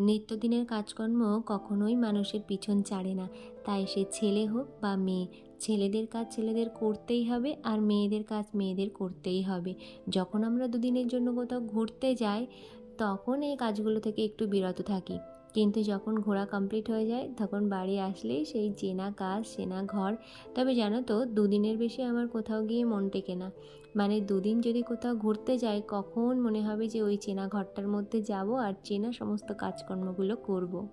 নিত্যদিনের কাজকর্ম কখনোই মানুষের পিছন ছাড়ে না। তাই সে ছেলে হোক বা মেয়ে, ছেলেদের কাজ ছেলেদের করতেই হবে আর মেয়েদের কাজ মেয়েদের করতেই হবে। যখন আমরা দুদিনের জন্য কোথাও ঘুরতে যাই, তখন এই কাজগুলো থেকে একটু বিরত থাকি। কিন্তু যখন ঘোরা কমপ্লিট হয়ে যায়, তখন বাড়ি আসলেই সেই চেনা কাজ, চেনা ঘর। তবে জানো তো, দুদিনের বেশি আমার কোথাও গিয়ে মন টেকে না। মানে দুদিন যদি কোথাও ঘুরতে যাই, কখন মনে হবে যে ওই চেনা ঘরটার মধ্যে যাব আর চেনা সমস্ত কাজকর্মগুলো করব।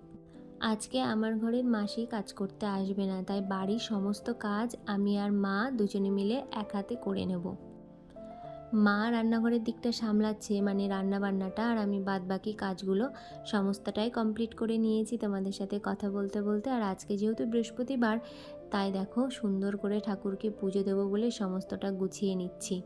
আজকে আমার ঘরের মাসি কাজ করতে আসবে না, তাই বাড়ির সমস্ত কাজ আমি আর মা দুজনে মিলে এক হাতে করে নেব। মা রান্নাঘরের দিকটা সামলাচ্ছে মানে রান্না বান্নাটা আর আমি বাদ বাকি কাজগুলো সমস্তটাই কমপ্লিট করে নিয়েছি তোমাদের সাথে কথা বলতে বলতে। আর আজকে যেহেতু বৃহস্পতিবার, তাই দেখো সুন্দর করে ঠাকুরকে পুজো দেবো বলে সমস্তটা গুছিয়ে নিচ্ছি।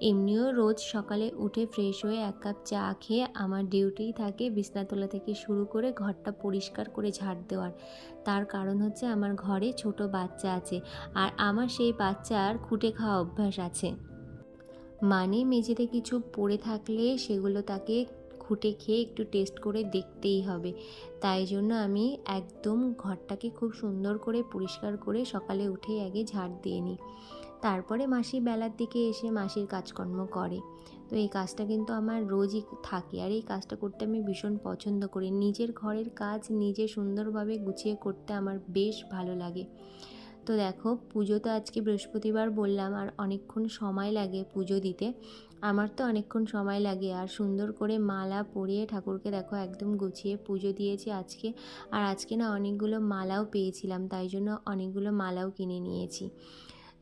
এমনিও রোজ সকালে উঠে ফ্রেশ হয়ে এক কাপ চা খেয়ে আমার ডিউটিই থাকে বিছনাতলা থেকে শুরু করে ঘরটা পরিষ্কার করে ঝাড় দেওয়ার। তার কারণ হচ্ছে আমার ঘরে ছোট বাচ্চা আছে আর আমার সেই বাচ্চার খুঁটে খাওয়া অভ্যাস আছে। মানে মেঝেতে কিছু পড়ে থাকলে সেগুলো তাকে খুঁটে খেয়ে একটু টেস্ট করে দেখতেই হবে। তাই জন্য আমি একদম ঘরটাকে খুব সুন্দর করে পরিষ্কার করে সকালে উঠেই আগে ঝাড় দিয়ে নিই। তারপরে মাসি বেলার দিকে এসে মাসির কাজকর্ম করে। তো এই কাজটা কিন্তু আমার রোজই থাকে আর এই কাজটা করতে আমি ভীষণ পছন্দ করি। নিজের ঘরের কাজ নিজে সুন্দরভাবে গুছিয়ে করতে আমার বেশ ভালো লাগে। তো দেখো, পুজো তো আজকে বৃহস্পতিবার বললাম, আর অনেকক্ষণ সময় লাগে পুজো দিতে। আমার তো অনেকক্ষণ সময় লাগে, আর সুন্দর করে মালা পরিয়ে ঠাকুরকে দেখো একদম গুছিয়ে পুজো দিয়েছি আজকে। আর আজকে না অনেকগুলো মালাও পেয়েছিলাম, তাই জন্য অনেকগুলো মালাও কিনে নিয়েছি।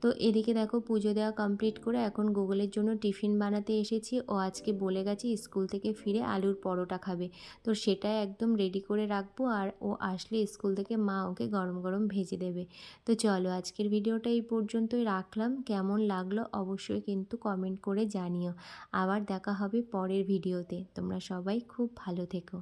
তো এদিকে দেখো পুজো দেওয়া কমপ্লিট করে এখন গুগলের জন্য টিফিন বানাতে এসেছি। ও আজকে বলে গেছি স্কুল থেকে ফিরে আলুর পরোটা খাবে। তো সেটাই একদম রেডি করে রাখব আর ও আসলে স্কুল থেকে মা ওকে গরম গরম ভেজে দেবে। তো চলো আজকের ভিডিওটা এই পর্যন্তই রাখলাম। কেমন লাগল অবশ্যই কিন্তু কমেন্ট করে জানিও। আবার দেখা হবে পরের ভিডিওতে। তোমরা সবাই খুব ভালো থেকো।